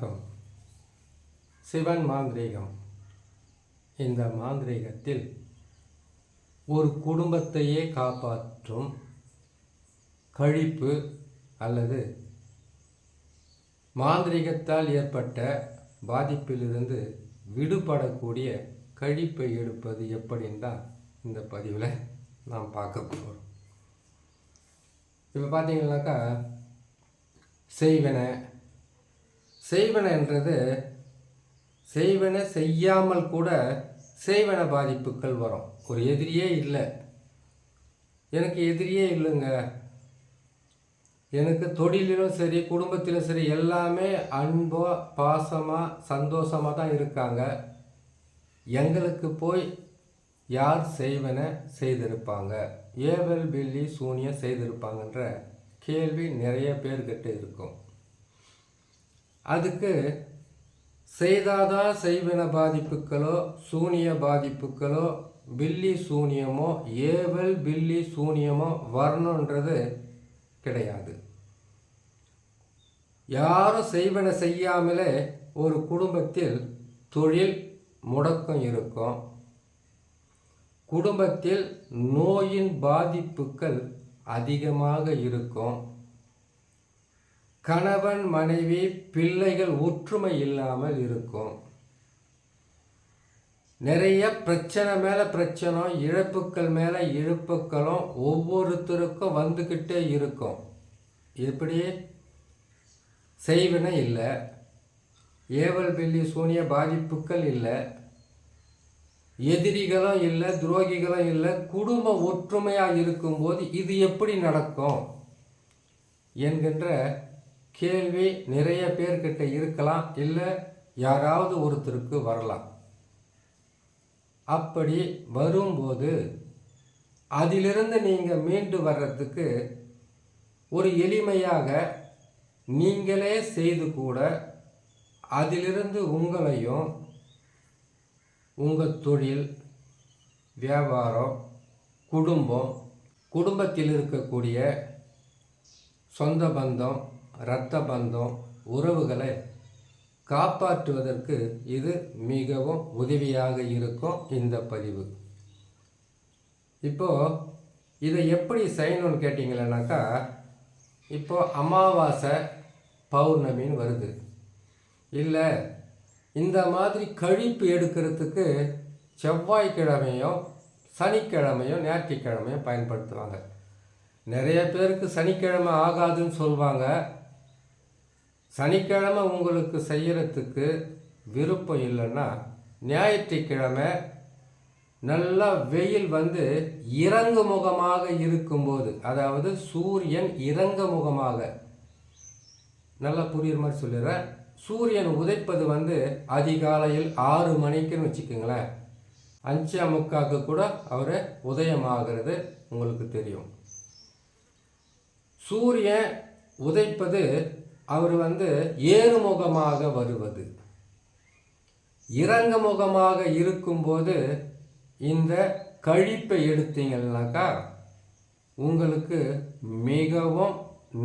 வணக்கம். சிவன் மாந்திரீகம். இந்த மாந்திரீகத்தில் ஒரு குடும்பத்தையே காப்பாற்றும் கழிப்பு அல்லது மாந்திரீகத்தால் ஏற்பட்ட பாதிப்பிலிருந்து விடுபடக்கூடிய கழிப்பை எடுப்பது எப்படின்னு தான் இந்த பதிவில் நாம் பார்க்க போகிறோம் இப்போ பார்த்தீங்கன்னாக்கா செய்வன செய்வன என்றது செய்வன செய்யாமல் கூட செய்வன பாதிப்புகள் வரும். ஒரு எதிரியே இல்லை. எனக்கு எதிரியே இல்லைங்க. எனக்கு தொழிலிலும் சரி குடும்பத்திலும் சரி எல்லாமே அன்போ பாசமாக சந்தோஷமாக தான் இருக்காங்க. எங்களுக்கு போய் யார் செய்வன செய்திருப்பாங்க? ஏவல் பில்லி சூனியம் செய்திருப்பாங்கன்ற கேள்வி நிறைய பேர்கிட்ட இருக்கும். அதுக்கு செய்தாதா செய்வன பாதிப்புகளோ சூனிய பாதிப்புகளோ பில்லி சூனியமோ ஏவல் பில்லி சூனியமோ வரணுன்றது கிடையாது. யாரும் செய்வன செய்யாமலே ஒரு குடும்பத்தில் தொழில் முடக்கம் இருக்கும். குடும்பத்தில் நோயின் பாதிப்புகள் அதிகமாக இருக்கும். கணவன் மனைவி பிள்ளைகள் ஒற்றுமை இல்லாமல் இருக்கும். நிறைய பிரச்சனை மேலே பிரச்சனை இழப்புக்கள் மேலே இழப்புக்களும் ஒவ்வொருத்தருக்கும் வந்துக்கிட்டே இருக்கும். எப்படி செய்வன இல்லை. ஏவல் பில்லி சூனிய பாதிப்புகள் இல்லை. எதிரிகளும் இல்லை துரோகிகளும் இல்லை. குடும்ப ஒற்றுமையாக இருக்கும்போது இது எப்படி நடக்கும்? என்கின்ற கேள்வி நிறைய பேர்கிட்ட இருக்கலாம் இல்லை யாராவது ஒருத்தருக்கு வரலாம். அப்படி வரும்போது அதிலிருந்து நீங்கள் மீண்டு வர்றதுக்கு ஒரு எளிமையாக நீங்களே செய்து கூட அதிலிருந்து உங்களையும் உங்கள் தொழில் வியாபாரம் குடும்பம் குடும்பத்தில் இருக்கக்கூடிய சொந்த பந்தம் இரத்த பந்தம் உறவுகளை காப்பாற்றுவதற்கு இது மிகவும் உதவியாக இருக்கும் இந்த பதிவு. இப்போது இதை எப்படி செய்யணும்னு கேட்டிங்களேனாக்கா இப்போது அமாவாசை பௌர்ணமின்னு வருது. இல்லை இந்த மாதிரி கழிப்பு எடுக்கிறதுக்கு செவ்வாய்க்கிழமையும் சனிக்கிழமையும் ஞாயிற்றுக்கிழமையும் பயன்படுத்துவாங்க. நிறைய பேருக்கு சனிக்கிழமை ஆகாதுன்னு சொல்லுவாங்க சனிக்கிழமை உங்களுக்கு செய்கிறதுக்கு விருப்பம் இல்லைன்னா ஞாயிற்றுக்கிழமை நல்லா வெயில் வந்து இறங்கு முகமாக இருக்கும்போது அதாவது சூரியன் இறங்கு முகமாக நல்லா புரியுற மாதிரி சொல்லிடுறேன். சூரியன் உதைப்பது வந்து அதிகாலையில் ஆறு மணிக்குன்னு வச்சுக்கோங்களேன். அஞ்சு முக்காக்கு கூட அவர் உதயமாகிறது உங்களுக்கு தெரியும். சூரியன் உதைப்பது அவர் வந்து ஏறுமுகமாக வருவது. இறங்க முகமாக இருக்கும்போது இந்த கழிப்பை எடுத்தீங்கன்னாக்கா உங்களுக்கு மிகவும்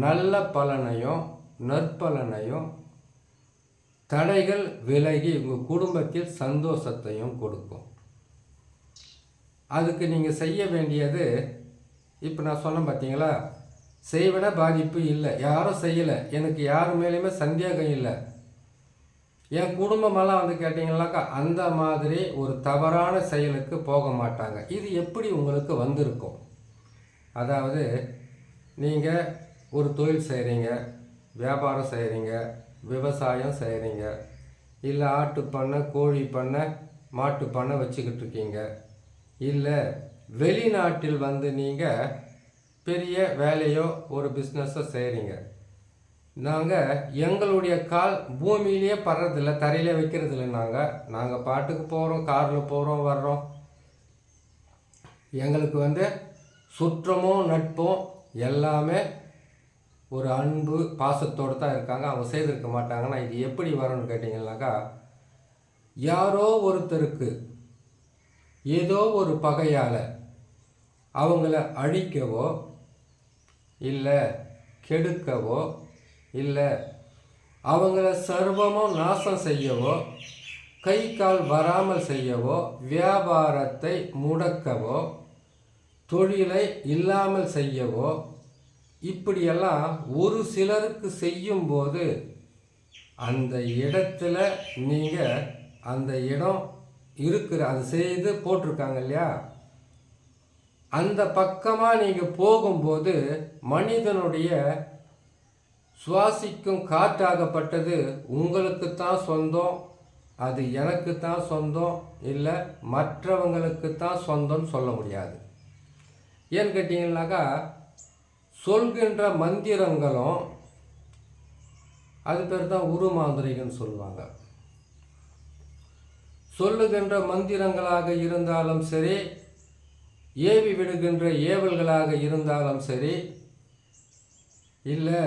நல்ல பலனையும் நற்பலனையும் தடைகள் விலகி உங்கள் குடும்பத்தில் சந்தோஷத்தையும் கொடுக்கும். அதுக்கு நீங்கள் செய்ய வேண்டியது இப்போ நான் சொன்னேன் பார்த்தீங்களா செய்வன பாதிப்பு இல்லை. யாரும் செய்யலை. எனக்கு யார் மேலேயுமே சந்தேகம் இல்லை. என் குடும்பமெல்லாம் வந்து கேட்டிங்கனாக்கா அந்த மாதிரி ஒரு தவறான செயலுக்கு போக மாட்டாங்க. இது எப்படி உங்களுக்கு வந்திருக்கும்? அதாவது நீங்கள் ஒரு தொழில் செய்கிறீங்க வியாபாரம் செய்கிறீங்க விவசாயம் செய்கிறீங்க இல்லை ஆட்டு பண்ணை கோழி பண்ணை மாட்டு பண்ணை வச்சுக்கிட்டு இருக்கீங்க இல்லை வெளிநாட்டில் வந்து நீங்கள் பெரிய வேலையோ ஒரு பிஸ்னஸோ செய்கிறீங்க நாங்கள் எங்களுடைய கால் பூமியிலேயே படுறதில்ல தரையிலே வைக்கிறதில்ல நாங்கள் நாங்கள் பாட்டுக்கு போகிறோம் காரில் போகிறோம் வர்றோம். எங்களுக்கு வந்து சுற்றமும் நட்பும் எல்லாமே ஒரு அன்பு பாசத்தோடு தான் இருக்காங்க. அவங்க செய்திருக்க மாட்டாங்கன்னா இது எப்படி வரும்னு கேட்டிங்கன்னாக்கா யாரோ ஒருத்தருக்கு ஏதோ ஒரு பகையால் அவங்கள அழிக்கவோ இல்லை கெடுக்கவோ இல்லை அவங்கள சர்வமும் நாசம் செய்யவோ கை கால் வராமல் செய்யவோ வியாபாரத்தை முடக்கவோ தொழிலை இல்லாமல் செய்யவோ இப்படியெல்லாம் ஒரு சிலருக்கு செய்யும்போது அந்த இடத்துல நீங்கள் அந்த இடம் இருக்கிற அது செய்து போட்டிருக்காங்க இல்லையா? அந்த பக்கமாக நீங்கள் போகும்போது மனிதனுடைய சுவாசிக்கும் காற்றாகப்பட்டது உங்களுக்கு தான் சொந்தம் அது எனக்கு தான் சொந்தம் இல்லை மற்றவங்களுக்கு தான் சொந்தம்னு சொல்ல முடியாது. ஏன்னு கேட்டிங்கனாக்கா சொல்கின்ற மந்திரங்களும் அது பேர் தான் உருமாந்திரிகன்னு சொல்லுவாங்க. சொல்லுகின்ற மந்திரங்களாக இருந்தாலும் சரி ஏவி விடுகின்ற ஏவல்களாக இருந்தாலும் சரி இல்லை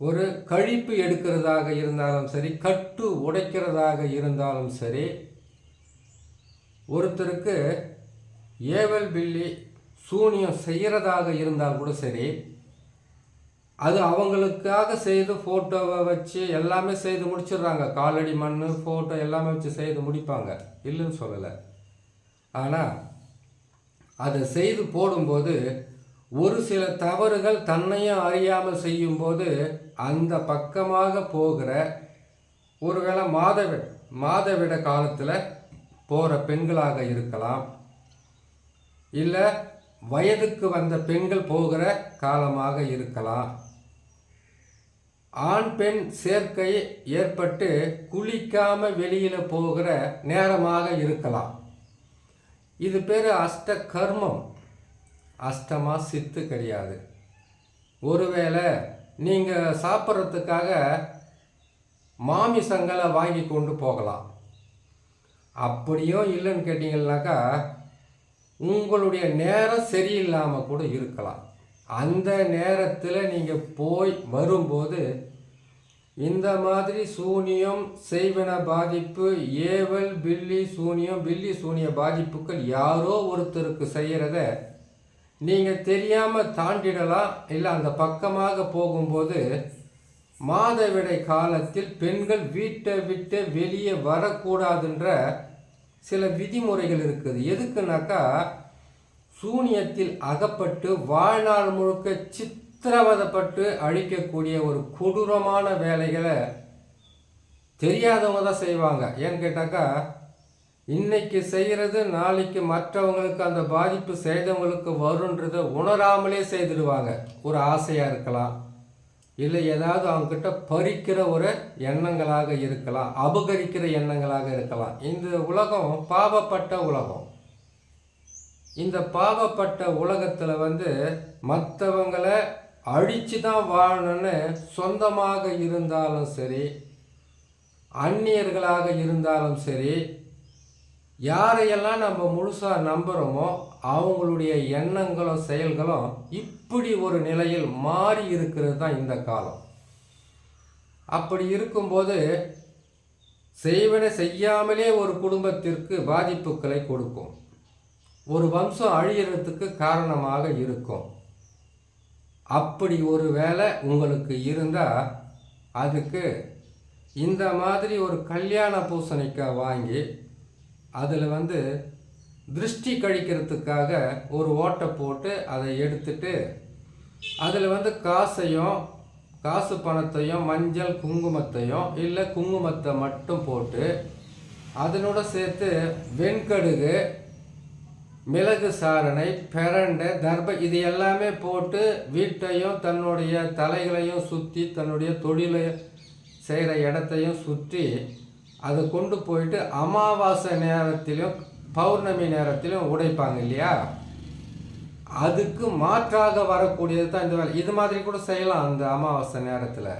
ஒரு கழிப்பு எடுக்கிறதாக இருந்தாலும் சரி கட்டு உடைக்கிறதாக இருந்தாலும் சரி ஒருத்தருக்கு ஏவல் பில்லி சூனியம் செய்கிறதாக இருந்தால் கூட சரி அது அவங்களுக்காக செய்து ஃபோட்டோவை வச்சு எல்லாமே செய்து முடிச்சிடுறாங்க. காலடி மண் ஃபோட்டோ எல்லாமே வச்சு செய்து முடிப்பாங்க. இல்லைன்னு சொல்லலை. ஆனால் அதை செய்து போடும்போது ஒரு சில தவறுகள் தன்னையும் அறியாமல் செய்யும்போது அந்த பக்கமாக போகிற ஒருவேளை மாதவி மாதவிட காலத்தில் போகிற பெண்களாக இருக்கலாம். இல்லை வயதுக்கு வந்த பெண்கள் போகிற காலமாக இருக்கலாம். ஆண் பெண் சேர்க்கை ஏற்பட்டு குளிக்காமல் வெளியில் போகிற நேரமாக இருக்கலாம். இது பேர் அஷ்ட கர்மம். அஷ்டமாக சித்து கிடையாது. ஒருவேளை நீங்கள் சாப்பிட்றதுக்காக மாமிசங்களை வாங்கி கொண்டு போகலாம். அப்படியும் இல்லைன்னு கேட்டிங்கன்னாக்கா உங்களுடைய நேரம் சரியில்லாமல் கூட இருக்கலாம். அந்த நேரத்தில் நீங்கள் போய் வரும்போது இந்த மாதிரி சூனியம் செய்வன பாதிப்பு ஏவல் பில்லி சூனியம் பில்லி சூனிய பாதிப்புகள் யாரோ ஒருத்தருக்கு செய்கிறத நீங்கள் தெரியாமல் தாண்டிடலாம். இல்லை அந்த பக்கமாக போகும்போது மாதவிடை காலத்தில் பெண்கள் வீட்டை விட்டு வெளியே வரக்கூடாதுன்ற சில விதிமுறைகள் இருக்குது. எதுக்குனாக்கா சூனியத்தில் அகப்பட்டு வாழ்நாள் முழுக்க சித்திரவதப்பட்டு அழிக்கக்கூடிய ஒரு கொடூரமான வேலைகளை தெரியாதவங்க தான் செய்வாங்க. ஏன்னு கேட்டாக்கா இன்னைக்கு செய்கிறது நாளைக்கு மற்றவங்களுக்கு அந்த பாதிப்பு செய்தவங்களுக்கு வருன்றதை உணராமலே செய்துடுவாங்க. ஒரு ஆசையாக இருக்கலாம் இல்லை ஏதாவது அவங்கக்கிட்ட பறிக்கிற ஒரு எண்ணங்களாக இருக்கலாம் அபகரிக்கிற எண்ணங்களாக இருக்கலாம். இந்த உலகம் பாவப்பட்ட உலகம். இந்த பாவப்பட்ட உலகத்தில் வந்து மற்றவங்களை அழித்து தான் வாழணும்னு சொந்தமாக இருந்தாலும் சரி அந்நியர்களாக இருந்தாலும் சரி யாரையெல்லாம் நம்ம முழுசாக நம்புகிறோமோ அவங்களுடைய எண்ணங்களும் செயல்களும் இப்படி ஒரு நிலையில் மாறி இருக்கிறது தான் இந்த காலம். அப்படி இருக்கும்போது செய்வன செய்யாமலே ஒரு குடும்பத்திற்கு பாதிப்புகளை கொடுக்கும். ஒரு வம்சம் அழியறதுக்கு காரணமாக இருக்கும். அப்படி ஒரு வேலை உங்களுக்கு இருந்தால் அதுக்கு இந்த மாதிரி ஒரு கல்யாண பூசணிக்காய் வாங்கி அதில் வந்து திருஷ்டி கழிக்கிறதுக்காக ஒரு ஓட்டை போட்டு அதை எடுத்துட்டு அதில் வந்து காசையும் காசு பணத்தையும் மஞ்சள் குங்குமத்தையும் இல்லை குங்குமத்தை மட்டும் போட்டு அதனோட சேர்த்து வெண்கடுகு மிளகு சாரணை பெரண்டை தர்ப இது எல்லாமே போட்டு வீட்டையும் தன்னுடைய தலைகளையும் சுற்றி தன்னுடைய தொழிலை செய்கிற இடத்தையும் சுற்றி அதை கொண்டு போயிட்டு அமாவாசை நேரத்திலும் பௌர்ணமி நேரத்திலும் உடைப்பாங்க இல்லையா? அதுக்கு மாற்றாக வரக்கூடியது தான் இந்த வேலை. இது மாதிரி கூட செய்யலாம் அந்த அமாவாசை நேரத்தில்.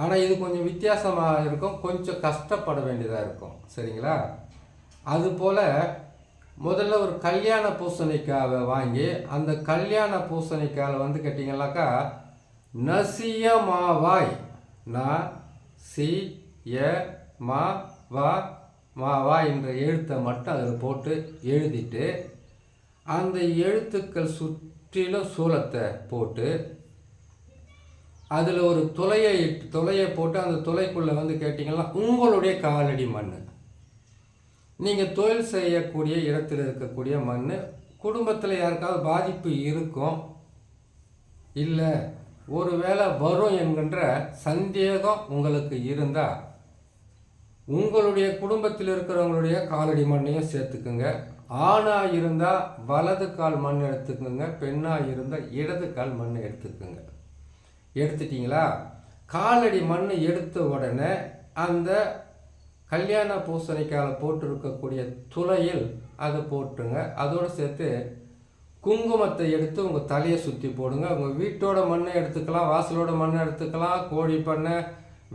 ஆனால் இது கொஞ்சம் வித்தியாசமாக இருக்கும். கொஞ்சம் கஷ்டப்பட வேண்டியதாக இருக்கும். சரிங்களா? அதுபோல் முதல்ல ஒரு கல்யாண பூசணிக்காவை வாங்கி அந்த கல்யாண பூசணிக்காயில் வந்து கேட்டிங்கனாக்கா நசிய மாவாய் ந சி ஏ மா வா மா வா என்ற எழுத்தை மட்டும் அதில் போட்டு எழுதிட்டு அந்த எழுத்துக்கள் சுற்றிலும் சூலத்தை போட்டு அதில் ஒரு துளையை துளையை போட்டு அந்த துளைக்குள்ளே வந்து கேட்டிங்கன்னா உங்களுடைய காலடி மண் நீங்கள் தொழில் செய்யக்கூடிய இடத்துல இருக்கக்கூடிய மண் குடும்பத்தில் யாருக்காவது பாதிப்பு இருக்கும். இல்லை ஒருவேளை வரும் என்கின்ற சந்தேகம் உங்களுக்கு இருந்தால் உங்களுடைய குடும்பத்தில் இருக்கிறவங்களுடைய காலடி மண்ணையும் சேர்த்துக்குங்க. ஆணாக இருந்தால் வலது கால் மண் எடுத்துக்கோங்க பெண்ணாக இருந்தால் இடது கால் மண் எடுத்துக்கோங்க. எடுத்துட்டிங்களா? காலடி மண் எடுத்த உடனே அந்த கல்யாண பூசணிக்காயில் போட்டிருக்கக்கூடிய துளையில் அதை போட்டுருங்க. அதோடு சேர்த்து குங்குமத்தை எடுத்து உங்கள் தலையை சுற்றி போடுங்க. உங்கள் வீட்டோட மண்ணை எடுத்துக்கலாம் வாசலோட மண்ணை எடுத்துக்கலாம் கோழி பண்ணை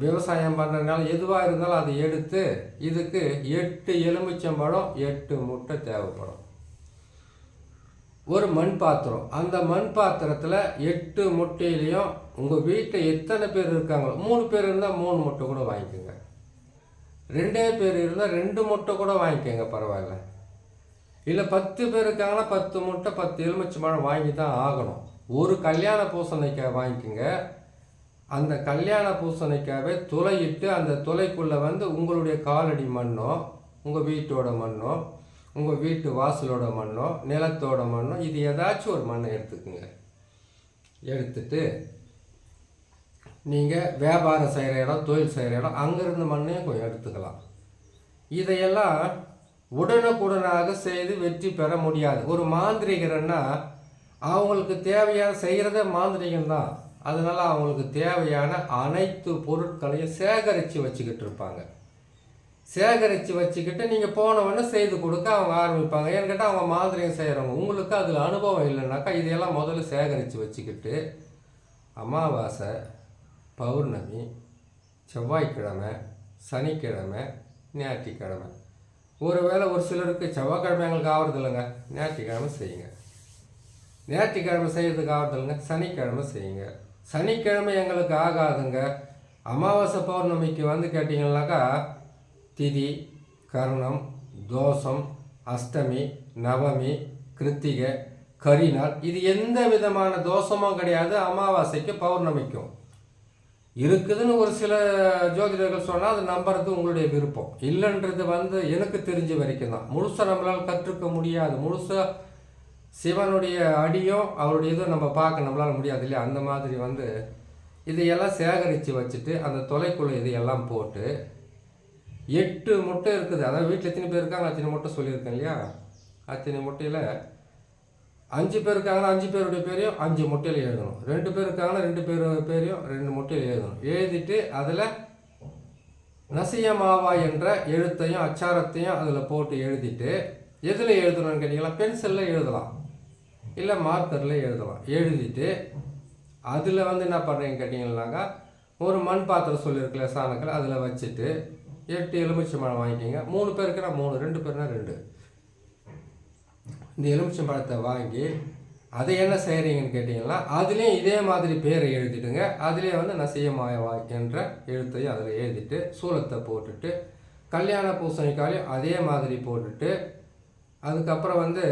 விவசாயம் பண்ணுறதுனால எதுவாக இருந்தாலும் அதை எடுத்து இதுக்கு எட்டு எலுமிச்சம்பழம் எட்டு முட்டை தேவைப்படும். ஒரு மண் பாத்திரம். அந்த மண் பாத்திரத்தில் எட்டு முட்டையிலையும் உங்கள் வீட்டில் எத்தனை பேர் இருக்காங்களோ மூணு பேர் இருந்தால் மூணு முட்டை கூட வாங்கிக்கோங்க. ரெண்டே பேர் இருந்தால் ரெண்டு முட்டை கூட வாங்கிக்கோங்க பரவாயில்ல. இல்லை பத்து பேருக்கான பத்து முட்டை பத்து எலுமிச்சம்பழம் வாங்கி தான் ஆகணும். ஒரு கல்யாண பூசணிக்காய் வாங்கிக்கோங்க. அந்த கல்யாண பூசணிக்காவே துளையிட்டு அந்த துளைக்குள்ளே வந்து உங்களுடைய காலடி மண்ணோ உங்கள் வீட்டோட மண்ணோ உங்கள் வீட்டு வாசலோட மண்ணோ நிலத்தோட மண்ணோ இது ஏதாச்சும் ஒரு மண்ணை எடுத்துக்குங்க. எடுத்துட்டு நீங்கள் வியாபாரம் செய்கிற இடம் தொழில் செய்கிற இடம் அங்கேருந்து மண்ணையும் கொஞ்சம் எடுத்துக்கலாம். இதையெல்லாம் உடனுக்குடனாக செய்து வெற்றி பெற முடியாது. ஒரு மாந்திரிகர்னா அவங்களுக்கு தேவையான செய்கிறதே மாந்திரிகம் தான். அதனால் அவங்களுக்கு தேவையான அனைத்து பொருட்களையும் சேகரித்து வச்சுக்கிட்டு இருப்பாங்க. சேகரித்து வச்சுக்கிட்டு நீங்கள் போனவொடனே செய்து கொடுக்க அவங்க ஆரம்பிப்பாங்க. ஏன்னு கேட்டால் அவங்க மாந்திரியம் செய்கிறவங்க உங்களுக்கு அதில் அனுபவம் இல்லைனாக்கா இதையெல்லாம் முதல்ல சேகரித்து வச்சுக்கிட்டு அமாவாசை பௌர்ணமி செவ்வாய்க்கிழமை சனிக்கிழமை ஞாயிற்றுக்கிழமை. ஒரு வேளை ஒரு சிலருக்கு செவ்வாய்க்கிழமை எங்களுக்கு ஆகிறது இல்லைங்க. ஞாயிற்றுக்கிழமை செய்யுங்க. ஞாயிற்றுக்கிழமை செய்யறதுக்கு ஆகிறது இல்லைங்க. சனிக்கிழமை செய்யுங்க. சனிக்கிழமை எங்களுக்கு ஆகாதுங்க. அமாவாசை பௌர்ணமிக்கு வந்து கேட்டிங்கன்னாக்கா திதி கர்ணம் தோஷம் அஷ்டமி நவமி கிருத்திகை கரிநாள் இது எந்த விதமான தோஷமும் கிடையாது. அமாவாசைக்கு பௌர்ணமிக்கும். இருக்குதுன்னு ஒரு சில ஜோதிடர்கள் சொன்னால் அது நம்புறது உங்களுடைய விருப்பம். இல்லைன்றது வந்து எனக்கு தெரிஞ்ச வரைக்கும் தான். முழுசாக நம்மளால் கற்றுக்க முடியாது. முழுசாக சிவனுடைய அடியும் அவருடைய இதுவும் நம்ம பார்க்க நம்மளால் முடியாது இல்லையா? அந்த மாதிரி வந்து இதையெல்லாம் சேகரித்து வச்சுட்டு அந்த தொலைக்குள்ளே இதையெல்லாம் போட்டு எட்டு முட்டை இருக்குது. அதாவது வீட்டில் எத்தனை பேர் இருக்காங்க அத்தனை முட்டை சொல்லியிருக்கேன் இல்லையா? அத்தனை முட்டையில் அஞ்சு பேர் இருக்காங்கன்னா அஞ்சு பேருடைய பேரையும் அஞ்சு முட்டையில் எழுதணும். ரெண்டு பேர் இருக்காங்கன்னா ரெண்டு பேர் பேரையும் ரெண்டு முட்டையில் எழுதணும். எழுதிட்டு அதில் நசியமாவா என்ற எழுத்தையும் அச்சாரத்தையும் அதில் போட்டு எழுதிட்டு எதில் எழுதணும்னு கேட்டிங்கன்னா பென்சிலில் எழுதலாம். இல்லை மார்க்கரில் எழுதலாம். எழுதிட்டு அதில் வந்து என்ன பண்ணுறீங்க கேட்டிங்கன்னாக்கா ஒரு மண் பாத்திரம் சொல்லியிருக்கல சாணக்கில் அதில் வச்சுட்டு எட்டு மழை வாங்கிக்கிங்க. மூணு பேருக்குன்னா மூணு ரெண்டு பேருனா ரெண்டு. இந்த எலுமிச்சம்பழத்தை வாங்கி அதை என்ன செய்கிறீங்கன்னு கேட்டிங்கன்னா அதுலேயும் இதே மாதிரி பேரை எழுதிட்டுங்க அதுலேயே வந்து நசியமாயவா என்ற எழுத்தையும் அதில் எழுதிட்டு சூலத்தை போட்டுட்டு கல்யாண பூசணிக்காலையும் அதே மாதிரி போட்டுட்டு அதுக்கப்புறம் வந்து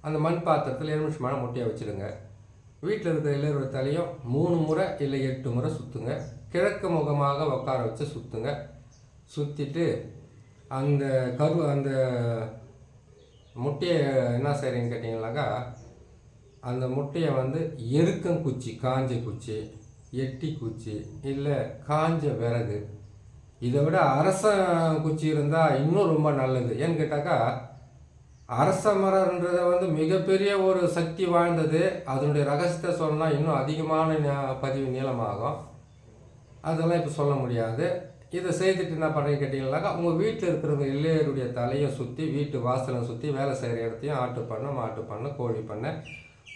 அந்த மண் பாத்திரத்தில் எலுமிச்சம்பழம் முட்டையை வச்சுடுங்க. வீட்டில் இருக்கிற எல்லாரோட தலையும் மூணு முறை இல்லை எட்டு முறை சுற்றுங்க கிழக்கு முகமாக உட்கார வச்சு சுற்றுங்க சுற்றிட்டு அந்த கரு அந்த முட்டையை என்ன செய்கிறீங்கன்னு கேட்டிங்கனாக்கா அந்த முட்டையை வந்து எருக்கம் குச்சி காஞ்ச குச்சி எட்டி குச்சி இல்லை காஞ்ச விறகு இதை விட அரச குச்சி இருந்தால் இன்னும் ரொம்ப நல்லது. ஏன்னு கேட்டாக்கா அரச மரன்றத வந்து மிகப்பெரிய ஒரு சக்தி வாழ்ந்தது அதனுடைய ரகசியத்தை சொன்னால் இன்னும் அதிகமான பதிவு நீளமாகும். அதெல்லாம் இப்போ சொல்ல முடியாது. இதை செய்துட்டு என்ன பண்ணுறீங்க கேட்டிங்கனாக்கா உங்கள் வீட்டில் இருக்கிறவங்க எல்லையருடைய தலையை சுற்றி வீட்டு வாசலை சுற்றி வேலை செய்கிற இடத்தையும் ஆட்டு பண்ணை மாட்டு பண்ணை கோழி பண்ணை.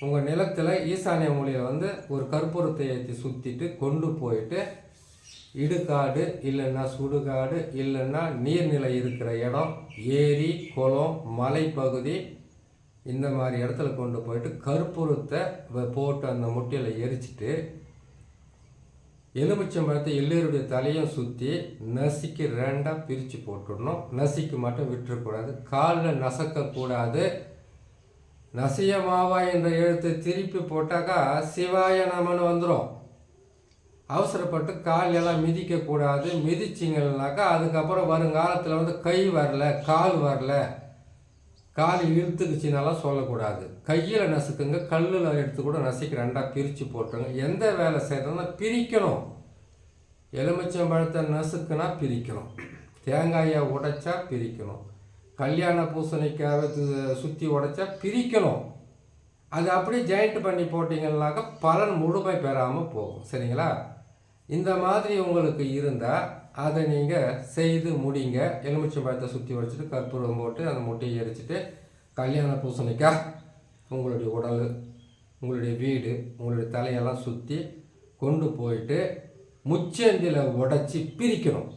உங்கள் நிலத்தில் ஈசானிய மொழியில் வந்து ஒரு கற்பூரத்தை ஏற்றி சுற்றிட்டு கொண்டு போயிட்டு இடுகாடு இல்லைன்னா சுடுகாடு இல்லைன்னா நீர்நிலை இருக்கிற இடம் ஏரி குளம் மலைப்பகுதி இந்த மாதிரி இடத்துல கொண்டு போயிட்டு கற்பூரத்தை வ- போட்டு அந்த முட்டையில் எரிச்சிட்டு எலுமிச்சம்பழத்தை எல்லோருடைய தலையும் சுற்றி நசுக்கி ரெண்டாக பிரித்து போட்டுடணும். நசுக்கி மட்டும் விட்டுறக்கூடாது. காலில் நசக்கக்கூடாது. நசிய மாவா என்ற எழுத்தை திருப்பி போட்டாக்கா சிவாய நமன்னு வந்துடும் அவசரப்பட்டு கால் எல்லாம் மிதிக்கக்கூடாது. மிதிச்சிங்கன்னாக்கா அதுக்கப்புறம் வருங்காலத்தில் வந்து கை வரல கால் வரல. கால் இழுத்துக்குச்சினாலாம் சொல்லக்கூடாது. கையில் நசுக்குங்க கல்லில் எடுத்து கூட நசுக்கி ரெண்டாக பிரித்து போட்டுருங்க. எந்த வேலை செய்கிறதுனா பிரிக்கணும். எலுமிச்சம் பழத்தை நசுக்குனா பிரிக்கணும். தேங்காயை உடைச்சா பிரிக்கணும். கல்யாண பூசணிக்காக சுற்றி உடைச்சா பிரிக்கணும். அது அப்படியே ஜாயிண்ட் பண்ணி போட்டிங்கன்னாக்கா பலன் முழுமை பெறாமல் போகும். சரிங்களா? இந்த மாதிரி உங்களுக்கு இருந்தால் அதை நீங்கள் செய்து முடிங்க. எலுமிச்சம்பழத்தை சுற்றி வச்சுட்டு கற்பூரம் போட்டு அந்த முட்டையை எரிச்சிட்டு கல்யாண பூசணிக்காய் உங்களுடைய உடல் உங்களுடைய வீடு உங்களுடைய தலையெல்லாம் சுற்றி கொண்டு போயிட்டு முச்சந்தியில் உடச்சி பிரிக்கணும்.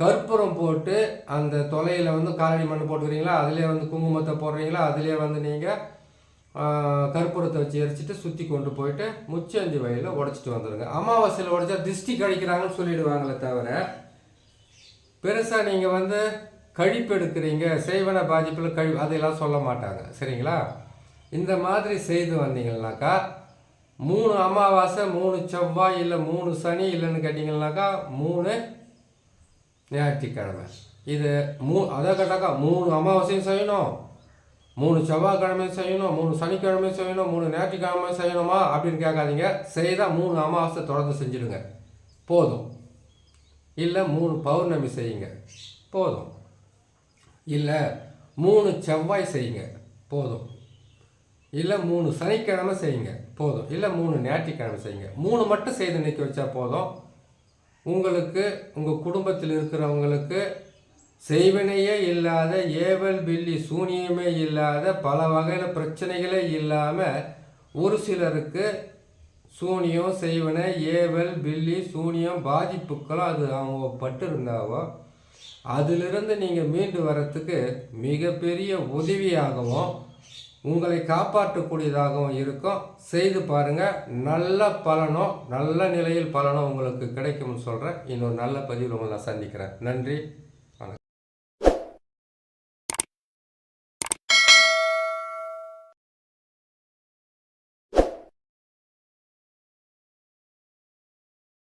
கற்பூரம் போட்டு அந்த தொலையில் வந்து காலடி மண் போட்டுக்கிறீங்களா? அதிலே வந்து குங்குமத்தை போடுறீங்களா? அதிலே வந்து நீங்கள் கற்பூரத்தை வச்சு எரிச்சிட்டு சுற்றி கொண்டு போயிட்டு முச்சந்தி வயலில் உடச்சிட்டு வந்துடுங்க அமாவாசையில் உடைச்சா திருஷ்டி கழிக்கிறாங்கன்னு சொல்லிடுவாங்களே தவிர பெருசாக நீங்கள் வந்து கழிப்பு எடுக்கிறீங்க செய்வன பாதிப்பில் கழி அதையெல்லாம் சொல்ல மாட்டாங்க. சரிங்களா? இந்த மாதிரி செய்து வந்தீங்கன்னாக்கா மூணு அமாவாசை மூணு செவ்வாய் இல்லை மூணு சனி இல்லைன்னு கேட்டிங்கன்னாக்கா மூணு ஞாயிற்றுக்கிழமை. இது மூ அதை கேட்டாக்கா மூணு அமாவாசையும் செய்யணும். மூணு செவ்வாய்க்கிழமையும் செய்யணும் மூணு சனிக்கிழமையும் செய்யணும் மூணு ஞாயிற்றுக்கிழமை செய்யணுமா அப்படின்னு கேட்காதீங்க. செய்தால் மூணு அமாவாசை தொடர்ந்து செஞ்சிடுங்க. போதும். இல்லை மூணு பௌர்ணமி செய்யுங்க. போதும். இல்லை மூணு செவ்வாய் செய்யுங்க. போதும். இல்லை மூணு சனிக்கிழமை செய்யுங்க. போதும். இல்லை மூணு ஞாயிற்றுக்கிழமை செய்யுங்க. மூணு மட்டும் செய்து நிற்க வச்சா போதும். உங்களுக்கு உங்கள் குடும்பத்தில் இருக்கிறவங்களுக்கு செய்வினையே இல்லாத ஏவல் பில்லி சூனியமே இல்லாத பல வகையில் பிரச்சனைகளே இல்லாமல் ஒரு சிலருக்கு சூனியம் செய்வனை ஏவல் பில்லி சூனியம் பாதிப்புக்களும் அது அவங்க பட்டிருந்தாவோ அதிலிருந்து நீங்கள் மீண்டு வரத்துக்கு மிகப்பெரிய உதவியாகவும் உங்களை காப்பாற்றக்கூடியதாகவும் இருக்கும். செய்து பாருங்கள் நல்ல பலனும் நல்ல நிலையில் பலனும் உங்களுக்கு கிடைக்கும்னு சொல்கிறேன் இன்னொரு நல்ல பதிவில் உங்களை நான் சந்திக்கிறேன். நன்றி.